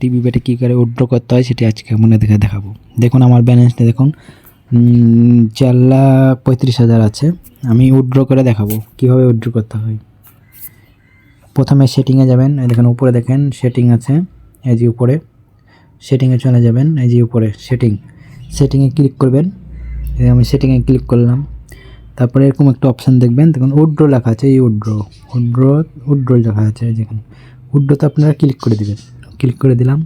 TV বেটে কী করে withdraw করতে হয়, সেটি আজকে মনে দেখে দেখাবো। দেখুন, আমার ব্যালেন্সটা দেখুন চার লাখ পঁয়ত্রিশ হাজার আছে। আমি উইথড্র করে দেখাবো, কীভাবে উইথড্র করতে হয়। প্রথমে সেটিংয়ে যাবেন দেখেন, উপরে দেখেন সেটিং আছে, এই যে উপরে। সেটিংয়ে চলে যাবেন, এই যে উপরে সেটিং সেটিংয়ে ক্লিক করবেন আমি সেটিংয়ে ক্লিক করলাম। তারপরে এরকম একটা অপশান দেখবেন, দেখুন উড্রো লেখা আছে, এই উড্রো উড্রো উড্রো লেখা আছে দেখুন। উড্রোতে আপনারা ক্লিক করে দিবেন। ক্লিক করে দিলাম।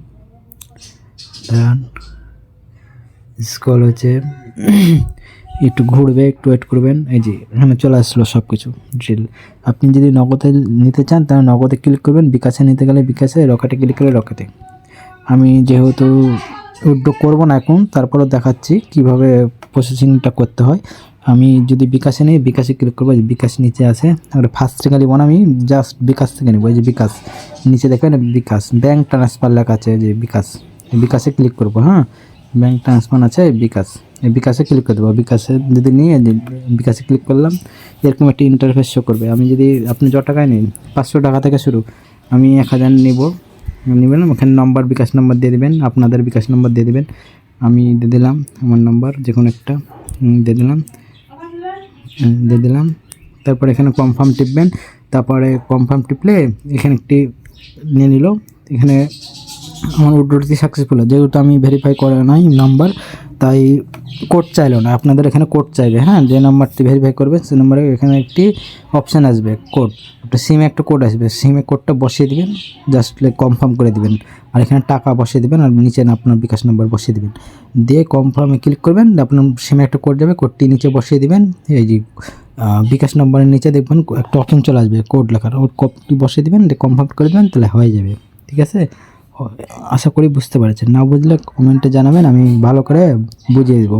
স্কল হচ্ছে, একটু ঘুরবে, একটু ওয়েট করবেন। এই যে, এখানে চলে আসলো সব কিছু ড্রিল আপনি যদি নগদে নিতে চান, তাহলে নগদে ক্লিক করবেন। বিকাশে নিতে গেলে বিকাশে, রকেটে ক্লিক করে রকেটে। আমি যেহেতু উদ্যোগ করব না এখন তারপরে দেখাচ্ছি কীভাবে প্রসেসিংটা করতে হয়। আমি যদি বিকাশে নিই, বিকাশে ক্লিক করব যে বিকাশ নিচে আসে আর ফার্স্ট থেকে নিব না আমি জাস্ট বিকাশ থেকে নেব, এই যে বিকাশ। নিচে দেখবেন বিকাশ ব্যাঙ্ক ট্রান্সফার লেখা আছে যে বিকাশ। বিকাশে ক্লিক করব হ্যাঁ? ব্যাঙ্ক ট্রান্সফার আছে বিকাশ। এই বিকাশে ক্লিক করে দেবো, বিকাশে যদি নিয়ে বিকাশে ক্লিক করলাম, এরকম একটি ইন্টারফেস শো করবে। আমি যদি, আপনি যত টাকায় নিন, পাঁচশো টাকা থেকে শুরু, আমি এক হাজার নেব। নেবেন, ওখানে নম্বর বিকাশ নম্বর দিয়ে দেবেন, আপনাদের বিকাশ নম্বর দিয়ে দেবেন। আমি দিয়ে দিলাম, আমার নম্বর যে কোনো একটা দিয়ে দিলাম। দিয়ে দিলাম। তারপরে এখানে কনফার্ম টিপবেন। তারপরে কনফার্ম টিপলে এখানে একটি নিয়ে নিল। এখানে আমার উড্রোটি সাকসেসফুল যেহেতু আমি ভেরিফাই করা নাই নাম্বার তাই কোড চাইলো না। আপনাদের এখানে কোড চাইবে হ্যাঁ? যে নাম্বারটি ভেরিফাই করবে, সে নাম্বারে এখানে একটি অপশান আসবে, কোড। একটা সিমে একটা কোড আসবে সিমে কোডটা বসিয়ে দিবেন জাস্ট কনফার্ম করে দিবেন। আর এখানে টাকা বসিয়ে দিবেন, আর নিচে না আপনার বিকাশ নাম্বার বসিয়ে দিবেন। দিয়ে কনফার্মে ক্লিক করবেন আপনার সিমে একটা কোড যাবে, কোডটি নিচে বসিয়ে দিবেন। এই যে বিকাশ নম্বরের নিচে দেখবেন একটা অপশন চলে আসবে, কোড লেখার। ওই কোডটি বসিয়ে দিবেন কনফার্ম করে দেবেন, তাহলে হয়ে যাবে। ঠিক আছে? আশা করি বুঝতে পারছেন। না বুঝলে কমেন্টে জানাবেন আমি ভালো করে বুঝিয়ে দেবো।